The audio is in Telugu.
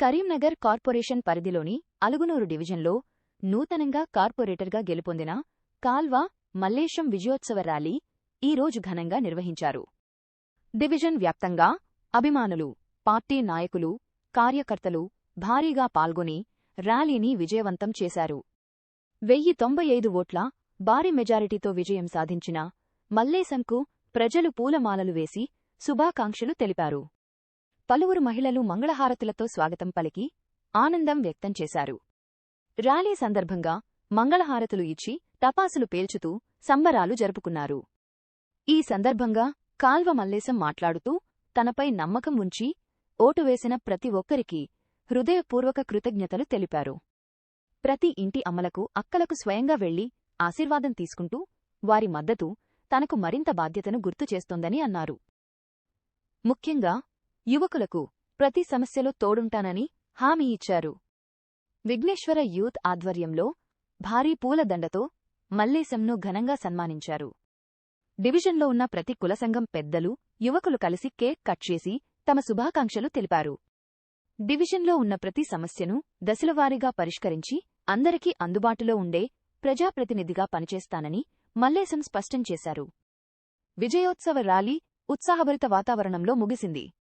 కరీంనగర్ కార్పొరేషన్ పరిధిలోని అలుగునూరు డివిజన్లో నూతనంగా కార్పొరేటర్గా గెలుపొందిన కాల్వ మల్లేశం విజయోత్సవ ర్యాలీ ఈ రోజు ఘనంగా నిర్వహించారు. డివిజన్ వ్యాప్తంగా అభిమానులు పార్టీ నాయకులు కార్యకర్తలు భారీగా పాల్గొని ర్యాలీని విజయవంతం చేశారు. వెయ్యి తొంభై ఐదు ఓట్ల భారీ మెజారిటీతో విజయం సాధించిన మల్లేశంకు ప్రజలు పూలమాలలు వేసి శుభాకాంక్షలు తెలిపారు. పలువురు మహిళలు మంగళహారతులతో స్వాగతం పలికి ఆనందం వ్యక్తం చేశారు. ర్యాలీ సందర్భంగా మంగళహారతులు ఇచ్చి టపాసులు పేల్చుతూ సంబరాలు జరుపుకున్నారు. ఈ సందర్భంగా కాల్వ మల్లేశం మాట్లాడుతూ తనపై నమ్మకం ఉంచి ఓటు వేసిన ప్రతి ఒక్కరికి హృదయపూర్వక కృతజ్ఞతలు తెలిపారు. ప్రతి ఇంటి అమ్మలకు అక్కలకు స్వయంగా వెళ్ళి ఆశీర్వాదం తీసుకుంటూ వారి మద్దతు తనకు మరింత బాధ్యతను గుర్తు చేస్తోందని అన్నారు. ముఖ్యంగా యువకులకు ప్రతి సమస్యలో తోడుంటానని హామీ ఇచ్చారు. విఘ్నేశ్వర యూత్ ఆధ్వర్యంలో భారీ పూలదండతో మల్లేశంను ఘనంగా సన్మానించారు. డివిజన్లో ఉన్న ప్రతి కులసంఘం పెద్దలు యువకులు కలిసి కేక్ కట్ చేసి తమ శుభాకాంక్షలు తెలిపారు. డివిజన్లో ఉన్న ప్రతి సమస్యను దశలవారీగా పరిష్కరించి అందరికీ అందుబాటులో ఉండే ప్రజాప్రతినిధిగా పనిచేస్తానని మల్లేశం స్పష్టం చేశారు. విజయోత్సవ ర్యాలీ ఉత్సాహభరిత వాతావరణంలో ముగిసింది.